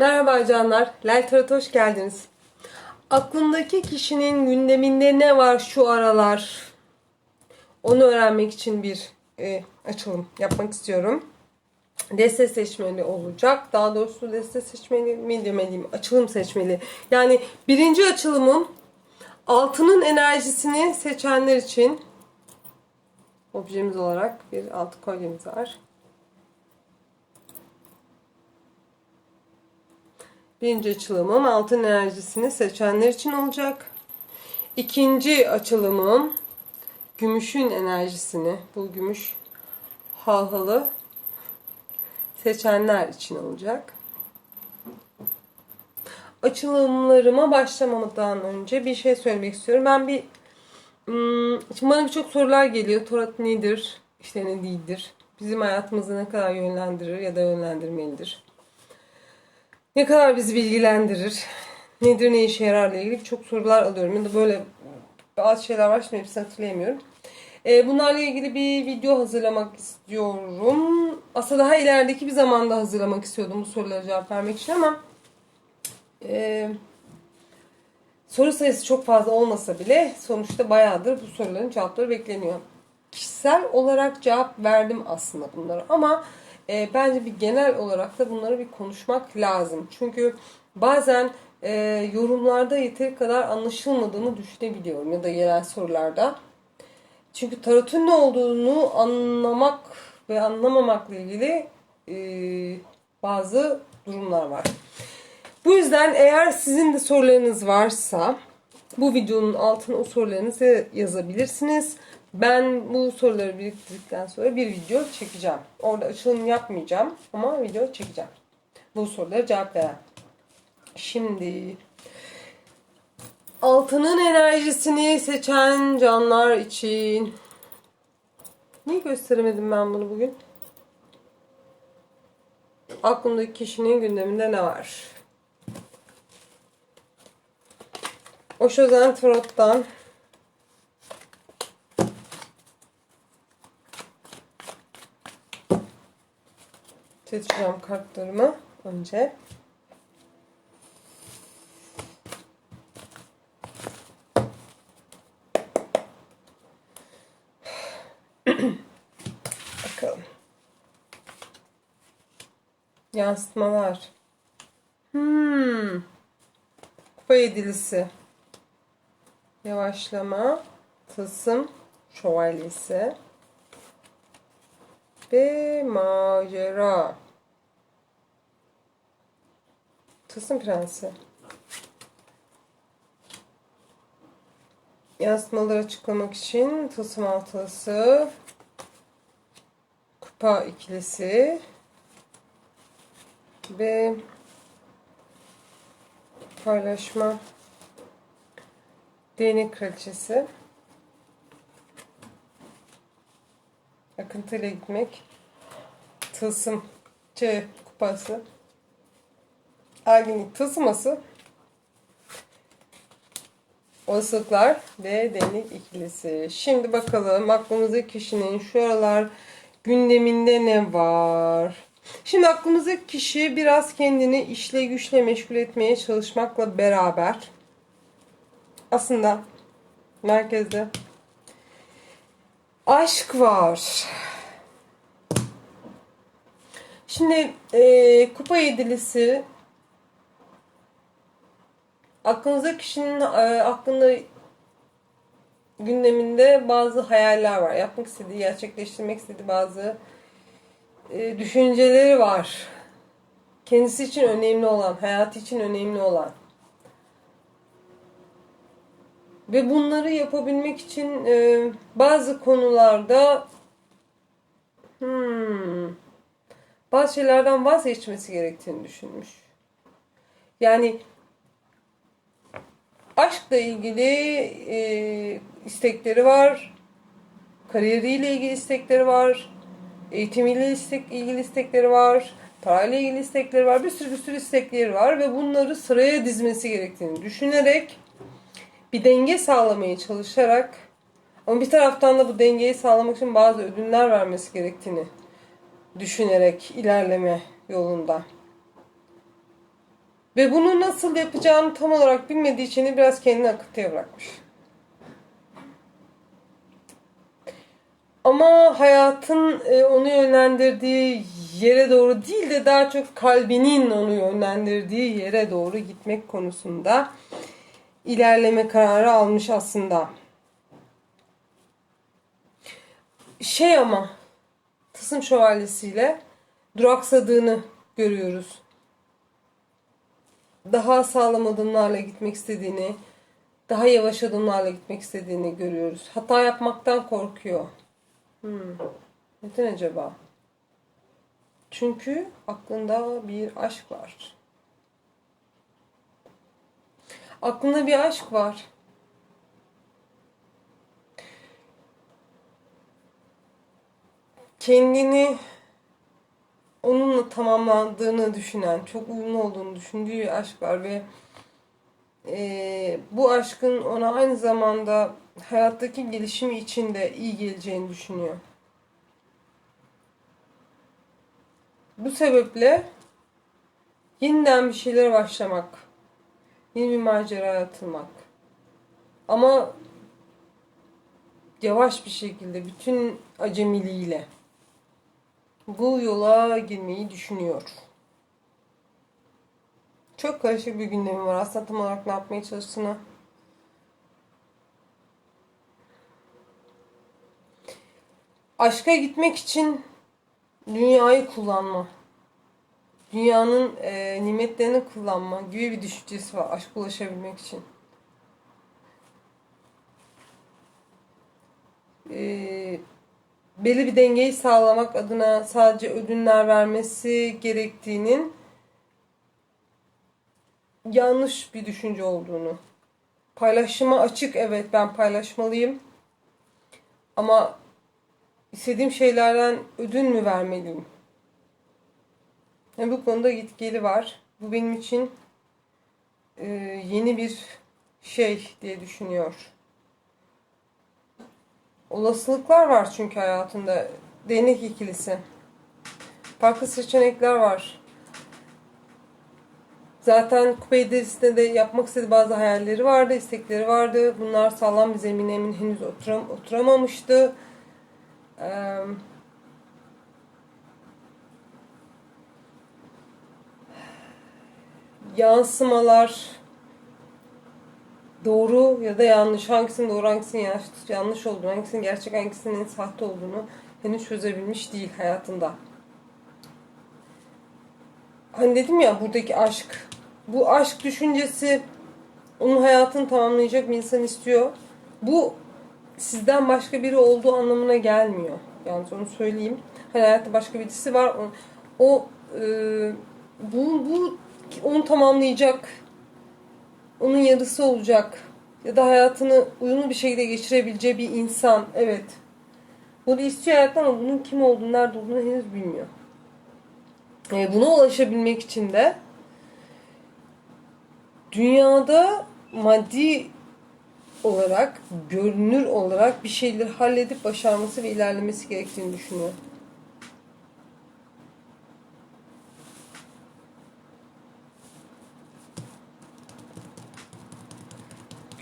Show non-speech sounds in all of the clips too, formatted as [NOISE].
Merhaba canlar, Tarot'a hoş geldiniz. Aklındaki kişinin gündeminde ne var şu aralar? Onu öğrenmek için bir e, açılım yapmak istiyorum. Deste seçmeli olacak. Daha doğrusu deste seçmeli mi demeliyim? Açılım seçmeli. Yani birinci açılımım altının enerjisini seçenler için objemiz olarak bir altı kolyemiz var. Birinci açılımım altın enerjisini seçenler için olacak. İkinci açılımım gümüşün enerjisini, bu gümüş halhalı seçenler için olacak. Açılımlarıma başlamadan önce bir şey söylemek istiyorum. Ben bir hmm, şimdi bana birçok sorular geliyor. Tarot nedir? İşte ne değildir? Bizim hayatımızı ne kadar yönlendirir ya da yönlendirmelidir? Ne kadar bizi bilgilendirir? Nedir, ne işe yararla ilgili çok sorular alıyorum. Ya da böyle bazı şeyler var şimdi hepsini hatırlayamıyorum. Ee, bunlarla ilgili bir video hazırlamak istiyorum. Aslında daha ilerideki bir zamanda hazırlamak istiyordum bu sorulara cevap vermek için ama e, soru sayısı çok fazla olmasa bile sonuçta bayağıdır bu soruların cevapları bekleniyor. Kişisel olarak cevap verdim aslında bunlara ama e, bence bir genel olarak da bunları bir konuşmak lazım. Çünkü bazen e, yorumlarda yeteri kadar anlaşılmadığını düşünebiliyorum ya da yerel sorularda. Çünkü tarotun ne olduğunu anlamak ve anlamamakla ilgili e, bazı durumlar var. Bu yüzden eğer sizin de sorularınız varsa bu videonun altına o sorularınızı yazabilirsiniz. Ben bu soruları biriktirdikten sonra bir video çekeceğim. Orada açılım yapmayacağım ama video çekeceğim. Bu sorulara cevap veren. Şimdi altının enerjisini seçen canlar için niye gösteremedim ben bunu bugün? Aklımdaki kişinin gündeminde ne var? Osho Tarot'tan seçeceğim kartlarımı önce. [SIGHS] Bakalım. Yansıtmalar. Hmm. Kupa yedilisi. Yavaşlama. Tılsım. Şövalyesi. Ve macera. Tılsım prensi. Yansımaları açıklamak için tılsım altısı. Kupa ikilisi. Ve paylaşma değnek kraliçesi. Akıntıyla gitmek. Tılsım C kupası. Erginlik tılsıması. Olasılıklar ve değnek ikilisi. Şimdi bakalım aklımızdaki kişinin şu aralar gündeminde ne var? Şimdi aklımızdaki kişi biraz kendini işle güçle meşgul etmeye çalışmakla beraber aslında merkezde aşk var. Şimdi e, kupa yedilisi aklınızda kişinin e, aklında gündeminde bazı hayaller var. Yapmak istediği, gerçekleştirmek istediği bazı e, düşünceleri var. Kendisi için önemli olan, hayatı için önemli olan. Ve bunları yapabilmek için e, bazı konularda hmm, bazı şeylerden vazgeçmesi gerektiğini düşünmüş. Yani aşkla ilgili e, istekleri var. Kariyeriyle ilgili istekleri var. Eğitimiyle istek, ilgili istekleri var. Parayla ilgili istekleri var. Bir sürü bir sürü istekleri var ve bunları sıraya dizmesi gerektiğini düşünerek bir denge sağlamaya çalışarak ama bir taraftan da bu dengeyi sağlamak için bazı ödünler vermesi gerektiğini düşünerek ilerleme yolunda. Ve bunu nasıl yapacağını tam olarak bilmediği için biraz kendini akıntıya bırakmış. Ama hayatın e, onu yönlendirdiği yere doğru değil de daha çok kalbinin onu yönlendirdiği yere doğru gitmek konusunda ilerleme kararı almış aslında. Şey ama Tısım Şövalyesi'yle duraksadığını görüyoruz. Daha sağlam adımlarla gitmek istediğini, daha yavaş adımlarla gitmek istediğini görüyoruz. Hata yapmaktan korkuyor. Hmm. Neden acaba? Çünkü aklında bir aşk var. Aklında bir aşk var. Kendini onunla tamamlandığını düşünen, çok uyumlu olduğunu düşündüğü aşk var ve e, bu aşkın ona aynı zamanda hayattaki gelişimi için de iyi geleceğini düşünüyor. Bu sebeple yeniden bir şeylere başlamak, yeni bir maceraya atılmak. Ama yavaş bir şekilde, bütün acemiliğiyle bu yola girmeyi düşünüyor. Çok karışık bir gündemi var. Aslında tam olarak ne yapmaya çalıştığını aşka gitmek için dünyayı kullanma. Dünyanın e, nimetlerini kullanma gibi bir düşüncesi var aşka ulaşabilmek için. E, belli bir dengeyi sağlamak adına sadece ödünler vermesi gerektiğinin yanlış bir düşünce olduğunu. Paylaşıma açık evet ben paylaşmalıyım. Ama istediğim şeylerden ödün mü vermeliyim? Yani bu konuda git geli var. Bu benim için e, yeni bir şey diye düşünüyor. Olasılıklar var çünkü hayatında. Değnek ikilisi. Farklı seçenekler var. Zaten Kupey dizisinde de yapmak istediği bazı hayalleri vardı, istekleri vardı. Bunlar sağlam bir zemine emin henüz oturam oturamamıştı. Ee, yansımalar doğru ya da yanlış hangisinin doğru hangisinin yanlış, yanlış olduğunu hangisinin gerçek hangisinin sahte olduğunu henüz çözebilmiş değil hayatında. Hani dedim ya buradaki aşk bu aşk düşüncesi onun hayatını tamamlayacak bir insan istiyor. Bu sizden başka biri olduğu anlamına gelmiyor. Yalnız onu söyleyeyim. Hani hayatta başka birisi var. O, o e, bu, bu onu tamamlayacak. Onun yarısı olacak. Ya da hayatını uyumlu bir şekilde geçirebileceği bir insan. Evet. Bunu istiyor hayattan ama bunun kim olduğunu, nerede olduğunu henüz bilmiyor. E, buna ulaşabilmek için de dünyada maddi olarak, görünür olarak bir şeyleri halledip başarması ve ilerlemesi gerektiğini düşünüyor.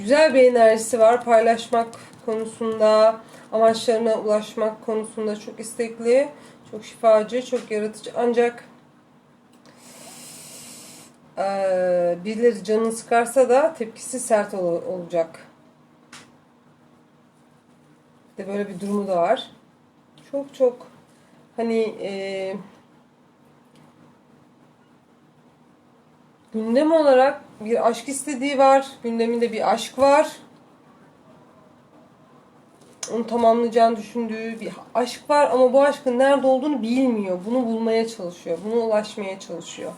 Güzel bir enerjisi var. Paylaşmak konusunda, amaçlarına ulaşmak konusunda çok istekli, çok şifacı, çok yaratıcı. Ancak birileri canını sıkarsa da tepkisi sert ol- olacak. de böyle bir durumu da var. Çok çok hani e, gündem olarak bir aşk istediği var. Gündeminde bir aşk var. Onu tamamlayacağını düşündüğü bir aşk var ama bu aşkın nerede olduğunu bilmiyor. Bunu bulmaya çalışıyor. Buna ulaşmaya çalışıyor.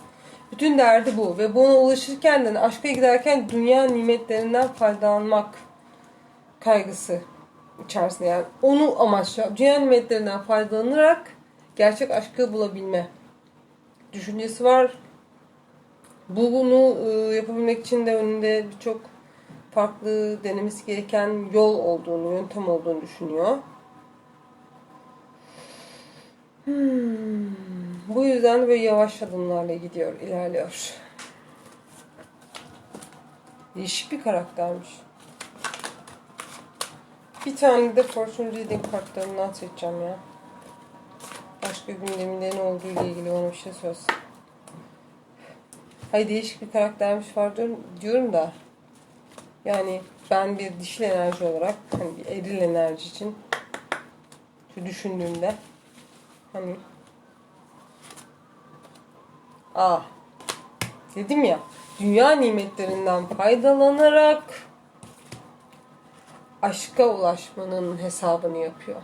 Bütün derdi bu ve buna ulaşırken de aşka giderken dünya nimetlerinden faydalanmak kaygısı içerisinde yani onu amaçlıyor. Dünya nimetlerinden faydalanarak gerçek aşkı bulabilme düşüncesi var. Bu bunu e, yapabilmek için de önünde birçok farklı denemesi gereken yol olduğunu, yöntem olduğunu düşünüyor. Hmm. Bu yüzden böyle yavaş adımlarla gidiyor, ilerliyor. Değişik bir karaktermiş. Bir tane de Fortune Reading kartlarından seçeceğim ya. Başka gündeminde ne olduğu ile ilgili bana bir şey söylesin. Hayır değişik bir karaktermiş var diyorum, diyorum da. Yani ben bir dişil enerji olarak hani bir eril enerji için şu düşündüğümde hani Aa dedim ya dünya nimetlerinden faydalanarak aşka ulaşmanın hesabını yapıyor.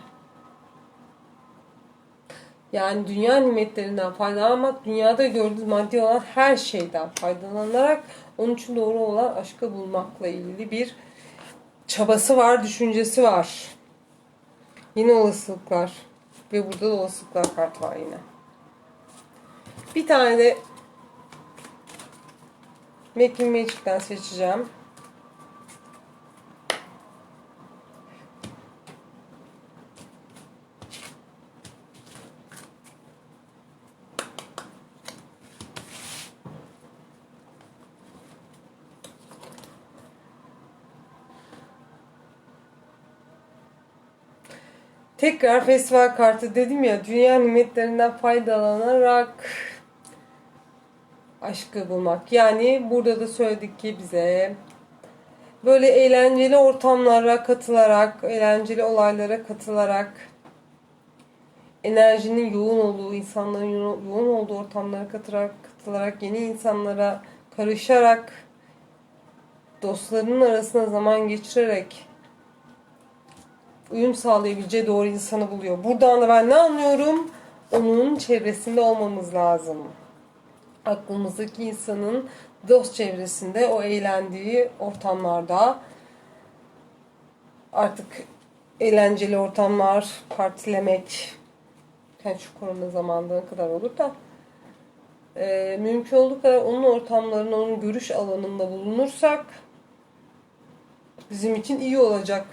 Yani dünya nimetlerinden faydalanmak, dünyada gördüğü maddi olan her şeyden faydalanarak onun için doğru olan aşkı bulmakla ilgili bir çabası var, düşüncesi var. Yine olasılıklar. Ve burada da olasılıklar kart var yine. Bir tane de Making Magic'ten seçeceğim. Tekrar festival kartı dedim ya dünya nimetlerinden faydalanarak aşkı bulmak. Yani burada da söyledik ki bize böyle eğlenceli ortamlara katılarak, eğlenceli olaylara katılarak enerjinin yoğun olduğu, insanların yo- yoğun olduğu ortamlara katılarak, katılarak yeni insanlara karışarak dostlarının arasında zaman geçirerek uyum sağlayabileceği doğru insanı buluyor. Buradan da ben ne anlıyorum? Onun çevresinde olmamız lazım. Aklımızdaki insanın dost çevresinde o eğlendiği ortamlarda artık eğlenceli ortamlar, partilemek yani şu korona zamanında ne kadar olur da e, mümkün olduğu kadar onun ortamlarında, onun görüş alanında bulunursak bizim için iyi olacak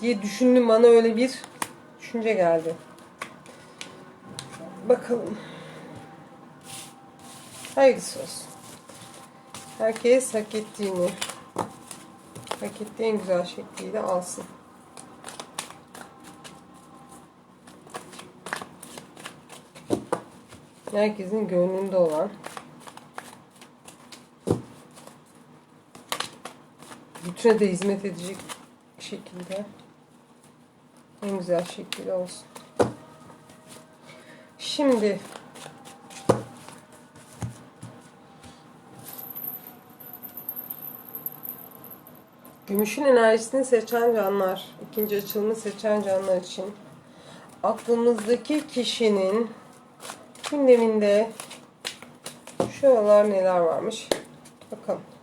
diye düşündüm. Bana öyle bir düşünce geldi. Bakalım. Hayırlısı olsun. Herkes hak ettiğini, hak ettiği en güzel şekliyle alsın. Herkesin gönlünde olan bütüne de hizmet edecek şekilde en güzel şekilde olsun. Şimdi Gümüşün enerjisini seçen canlar, ikinci açılımı seçen canlar için aklımızdaki kişinin gündeminde şu aralar neler varmış. Bakalım.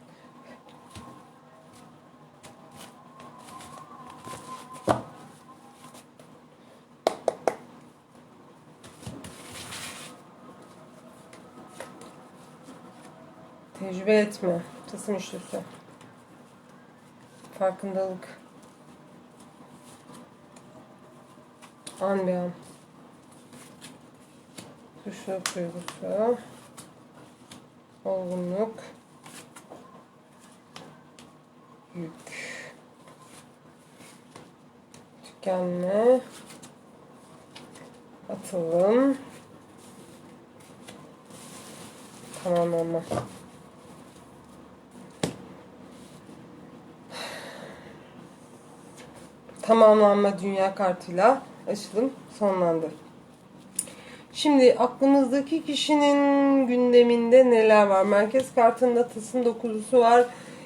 Tecrübe etme. Tısım üçlüsü. Farkındalık. An be an. Suçluluk duygusu. Olgunluk. Yük. Tükenme. Atılım. Tamamlanma. Tamamlanma dünya kartıyla açılım sonlandı. Şimdi aklımızdaki kişinin gündeminde neler var? Merkez kartında tılsım dokuzusu var.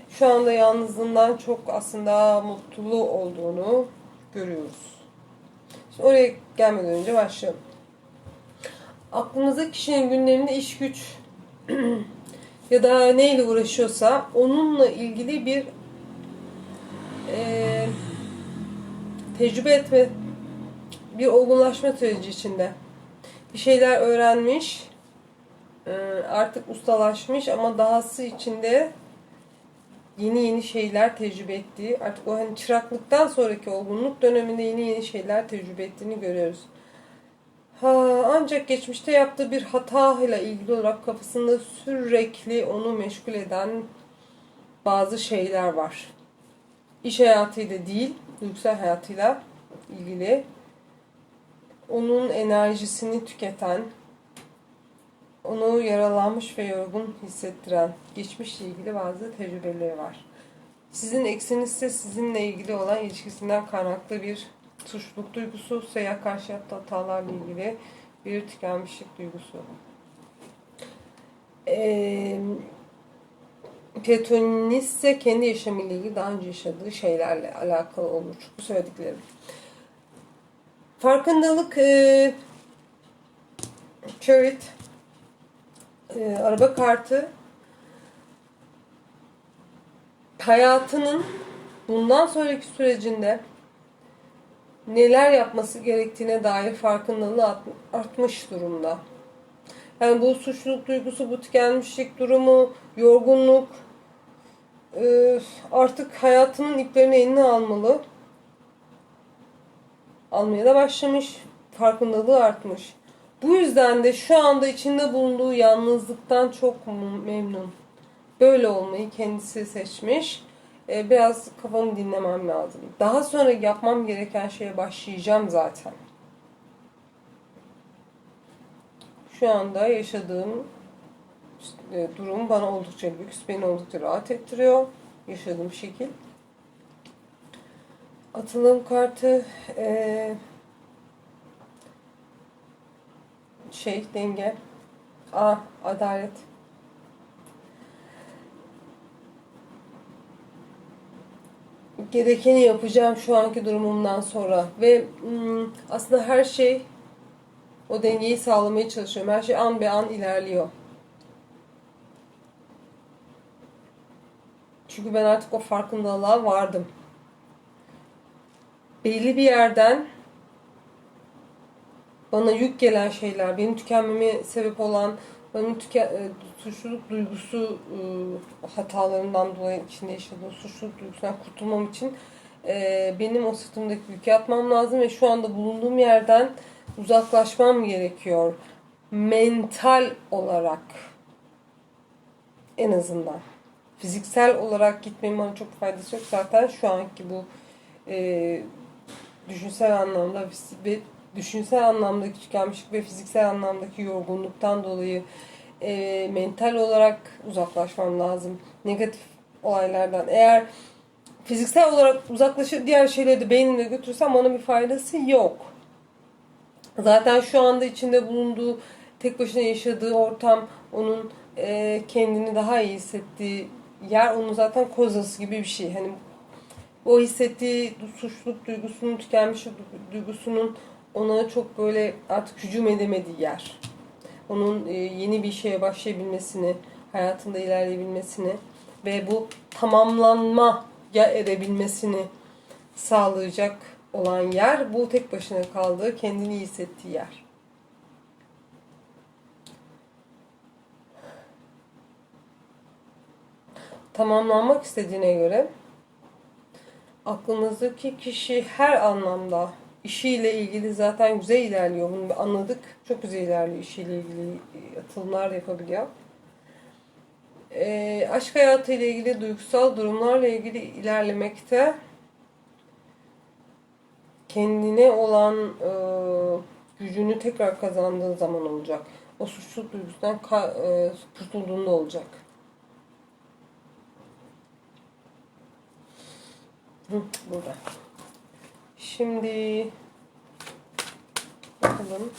Şu anda yalnızlığından çok aslında mutlu olduğunu görüyoruz. Şimdi oraya gelmeden önce başlayalım. Aklımızdaki kişinin gündeminde iş güç [CLEARS THROAT] ya da neyle uğraşıyorsa onunla ilgili bir eee tecrübe etme, bir olgunlaşma süreci içinde. Bir şeyler öğrenmiş, e, artık ustalaşmış ama dahası içinde yeni yeni şeyler tecrübe ettiği, artık o hani çıraklıktan sonraki olgunluk döneminde yeni yeni şeyler tecrübe ettiğini görüyoruz. Ha, ancak geçmişte yaptığı bir hata ile ilgili olarak kafasında sürekli onu meşgul eden bazı şeyler var. İş hayatıyla değil, duygusal hayatıyla ilgili onun enerjisini tüketen, onu yaralanmış ve yorgun hissettiren, geçmişle ilgili bazı tecrübeleri var. Sizin eksiniz ise sizinle ilgili olan ilişkisinden kaynaklı bir suçluluk duygusu, seyahat karşı yaptığı hatalarla ilgili bir tükenmişlik duygusu. Ee, Platonist ise kendi yaşamıyla ilgili daha önce yaşadığı şeylerle alakalı olur. Bu söylediklerim. Farkındalık e, Chariot e, araba kartı hayatının bundan sonraki sürecinde neler yapması gerektiğine dair farkındalığı art- artmış durumda. Yani bu suçluluk duygusu, bu tükenmişlik durumu, yorgunluk e, artık hayatının iplerini eline almalı. Almaya da başlamış. Farkındalığı artmış. Bu yüzden de şu anda içinde bulunduğu yalnızlıktan çok memnun. Böyle olmayı kendisi seçmiş. Ee, biraz kafamı dinlemem lazım. Daha sonra yapmam gereken şeye başlayacağım zaten. Şu anda yaşadığım e, durum bana oldukça lüks, beni oldukça rahat ettiriyor. Yaşadığım şekil. Atılım kartı e, şey denge. A adalet. Gerekeni yapacağım şu anki durumumdan sonra ve aslında her şey o dengeyi sağlamaya çalışıyorum. Her şey an be an ilerliyor. Çünkü ben artık o farkındalığa vardım. Belli bir yerden bana yük gelen şeyler, benim tükenmeme sebep olan, benim tüke, e, suçluluk duygusu e, hatalarından dolayı içinde yaşadığım suçluluk duygusundan kurtulmam için e, benim o sırtımdaki yükü atmam lazım ve şu anda bulunduğum yerden uzaklaşmam gerekiyor. Mental olarak en azından. Fiziksel olarak gitmemin bana çok faydası yok. Zaten şu anki bu e, düşünsel anlamda ve düşünsel anlamdaki tükenmişlik ve fiziksel anlamdaki yorgunluktan dolayı e, mental olarak uzaklaşmam lazım. Negatif olaylardan. Eğer fiziksel olarak uzaklaşıp diğer şeyleri de beynimle götürsem ona bir faydası yok. Zaten şu anda içinde bulunduğu tek başına yaşadığı ortam onun e, kendini daha iyi hissettiği yer onun zaten kozası gibi bir şey. Hani o hissettiği suçluluk duygusunun, tükenmişlik duygusunun ona çok böyle artık hücum edemediği yer. Onun e, yeni bir şeye başlayabilmesini, hayatında ilerleyebilmesini ve bu tamamlanma ya edebilmesini sağlayacak olan yer bu tek başına kaldığı, kendini iyi hissettiği yer. Tamamlanmak istediğine göre aklımızdaki kişi her anlamda işiyle ilgili zaten güzel ilerliyor. Bunu anladık. Çok güzel ilerliyor işiyle ilgili atılımlar da yapabiliyor. E, aşk hayatıyla ilgili duygusal durumlarla ilgili ilerlemekte kendine olan e, gücünü tekrar kazandığı zaman olacak. O suçluluk duygusundan ka- e, kurtulduğunda olacak. Burada. Şimdi bakalım.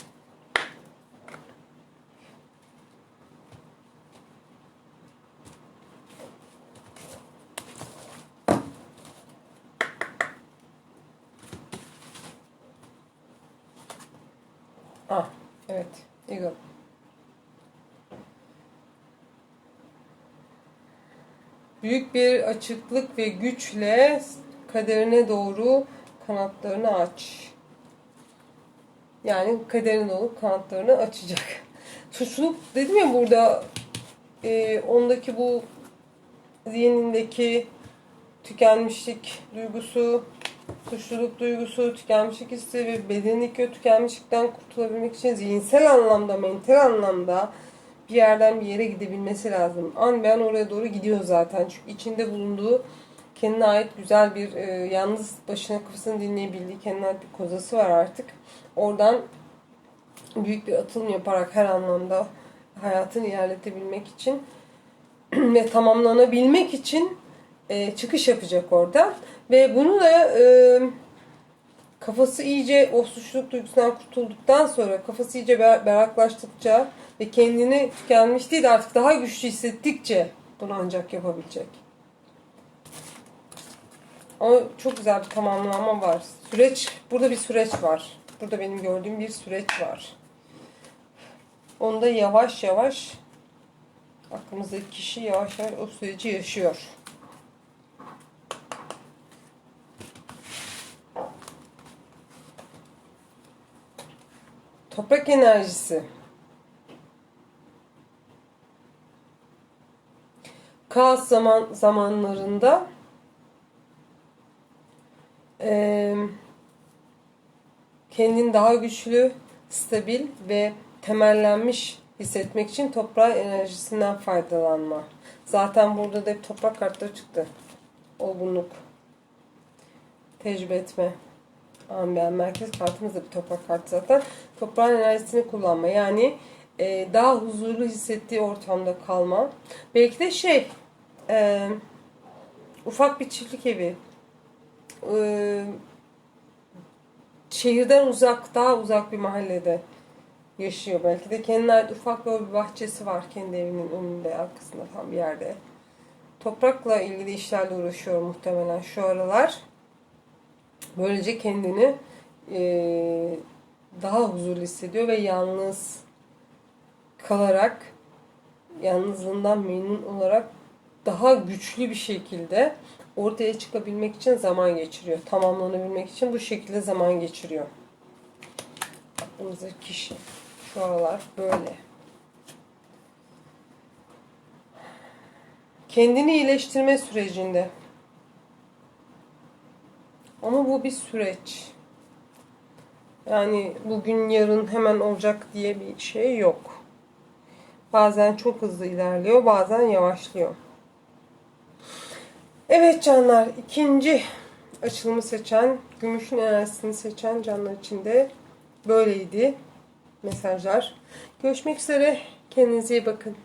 Ah, evet. Eagle. Büyük bir açıklık ve güçle kaderine doğru kanatlarını aç. Yani kaderine doğru kanatlarını açacak. [LAUGHS] Suçluluk dedim ya burada e, ondaki bu zihnindeki tükenmişlik duygusu, suçluluk duygusu, tükenmişlik hissi ve bedenindeki o tükenmişlikten kurtulabilmek için zihinsel anlamda, mental anlamda bir yerden bir yere gidebilmesi lazım. An ben oraya doğru gidiyor zaten. Çünkü içinde bulunduğu kendine ait güzel bir e, yalnız başına kafasını dinleyebildiği kendine ait bir kozası var artık. Oradan büyük bir atılım yaparak her anlamda hayatını ilerletebilmek için [CLEARS THROAT] ve tamamlanabilmek için e, çıkış yapacak orada. Ve bunu da e, kafası iyice o suçluluk duygusundan kurtulduktan sonra kafası iyice ber- berraklaştıkça ve kendini tükenmiş değil de artık daha güçlü hissettikçe bunu ancak yapabilecek. Ama çok güzel bir tamamlama var. Süreç, burada bir süreç var. Burada benim gördüğüm bir süreç var. Onu da yavaş yavaş aklımızdaki kişi yavaş yavaş o süreci yaşıyor. Toprak enerjisi. Kaos zaman zamanlarında eee kendini daha güçlü, stabil ve temellenmiş hissetmek için toprağın enerjisinden faydalanma. Zaten burada da hep toprak kartları çıktı. Olgunluk, tecrübe etme, ambiyen merkez kartımız da bir toprak kartı zaten. Toprağın enerjisini kullanma. Yani e, daha huzurlu hissettiği ortamda kalma. Belki de şey, e, ufak bir çiftlik evi, e, şehirden uzak, daha uzak bir mahallede yaşıyor. Belki de kendine ait ufak böyle bir bahçesi var kendi evinin önünde, arkasında tam bir yerde. Toprakla ilgili işlerle uğraşıyor muhtemelen şu aralar. Böylece kendini eee, daha huzurlu hissediyor ve yalnız kalarak, yalnızlığından memnun olarak daha güçlü bir şekilde ortaya çıkabilmek için zaman geçiriyor. Tamamlanabilmek için bu şekilde zaman geçiriyor. Aklımızdaki kişi şu aralar böyle. Kendini iyileştirme sürecinde. Ama bu bir süreç. Yani bugün yarın hemen olacak diye bir şey yok. Bazen çok hızlı ilerliyor, bazen yavaşlıyor. Evet canlar, ikinci açılımı seçen, gümüşün enerjisini seçen canlar için de böyleydi mesajlar. Görüşmek üzere, kendinize iyi bakın.